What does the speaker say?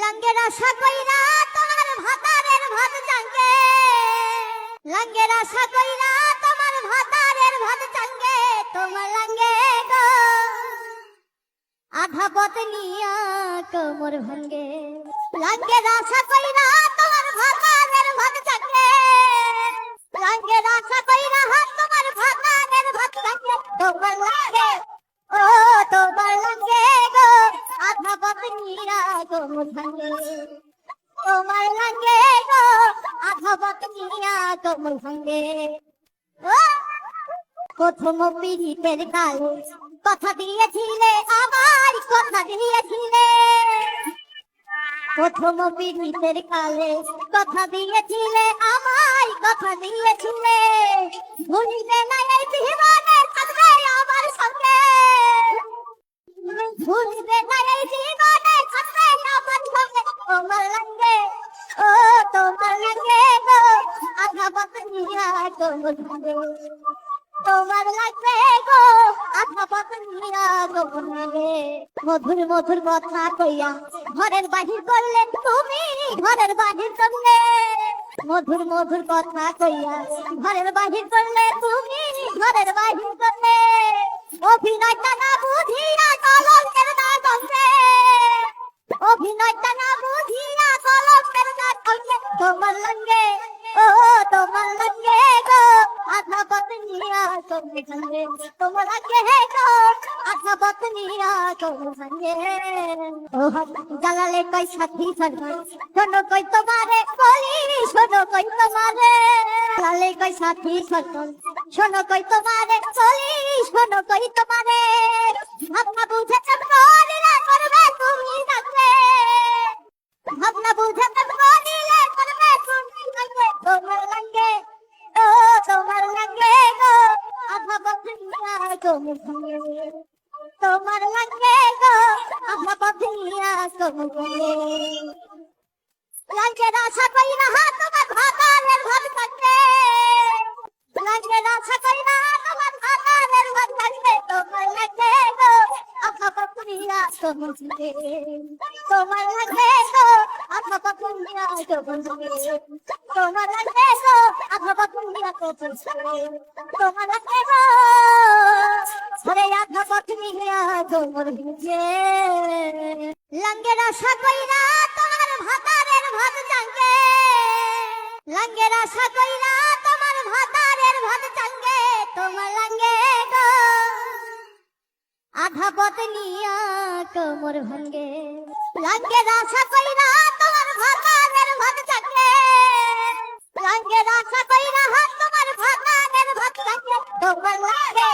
লাঙ্গের আশা তোমার ভাতারের ভাত চাঙ্গে। লাঙ্গের আশা তোমার ভাতারের ভাত চাঙ্গে। তোমার লাঙ্গে গো আধা পথ নিয়া কোমর ভাঙ্গে। লাঙ্গের আশা তোমার ভাতারের ভাত চাঙ্গে। লাঙ্গের আশা হাত তোমার ভাতারের ভাত চাঙ্গে। তোমার লাগে ও তোমার লাগে গো। আধা কোমর তোমার লাগে গো, আধা কোমর ভাঙ্গে ও, প্রথম পিড়িতের কালে কথা দিয়েছিলে আমার কথা দিয়েছিলে। প্রথম পিড়িতের কালে কথা দিয়েছিলে আমার কথা দিয়েছিলে। ভুলিবে না এই জীবনে থাকবে আমার সঙ্গে ভুলিবে না এই জীবনে থাকবে আমার ও গো, আধা বাতনিয়া তোমার লাগে তোমার লাগবে গো, আধা লাগে মধুর মধুর কথা কইয়া ঘরের বাহির করলে তুমি, ঘরের বাহির করলে। মধুর মধুর কথা কইয়া ঘরের বাহির করলে তুমি, ঘরের বাহির করলে। অভিনয়টা না বুঝিয়া কলঙ্কের না গঙ্গে অভিনয়টা তোমার লঙ্গে ও তোমার লঙ্গে গো, আধা পত্নিয়া তোমার সঙ্গে তোমার লঙ্গে গো, আধা পত্নিয়া তোমার সঙ্গে ও জালালে কই সাথী সরকার শোনো কই তোমারে বলি, শোনো কই তোমারে। জালালে কই সাথী সরকার শোনো কই তোমারে বলি, শোনো কই তোমারে। ভাবনা বুঝে করিলে তোমার লাগে গো আধা বন্ধুরা তুমি সঙ্গে লাগে আশা করি না তোমার ভাতারের ভাত লাগে না তোমার ভাত তোমার লাগে গো তোমার লাগে গো তোমার লাগে গো আধা বন্ধুরা তুমি সঙ্গে তোমার গো সরে আধা তোমার ভিজে লঙ্গের আশা কইরা তোমার ভাতারের ভাত চাঙ্গে। লঙ্গের আশা কইরা তোমার ভাতারের ভাত চাঙ্গে। তোমার লঙ্গে গো। আধা পথ নিয়া কোমর ভাঙ্গে। লঙ্গের আশা কইরা তোমার ভাতারের ভাত চাঙ্গে। লঙ্গের রাখা কইরা হাত তোমার ভগবানের ভক্ত। চাঙ্গে তোমার লাগে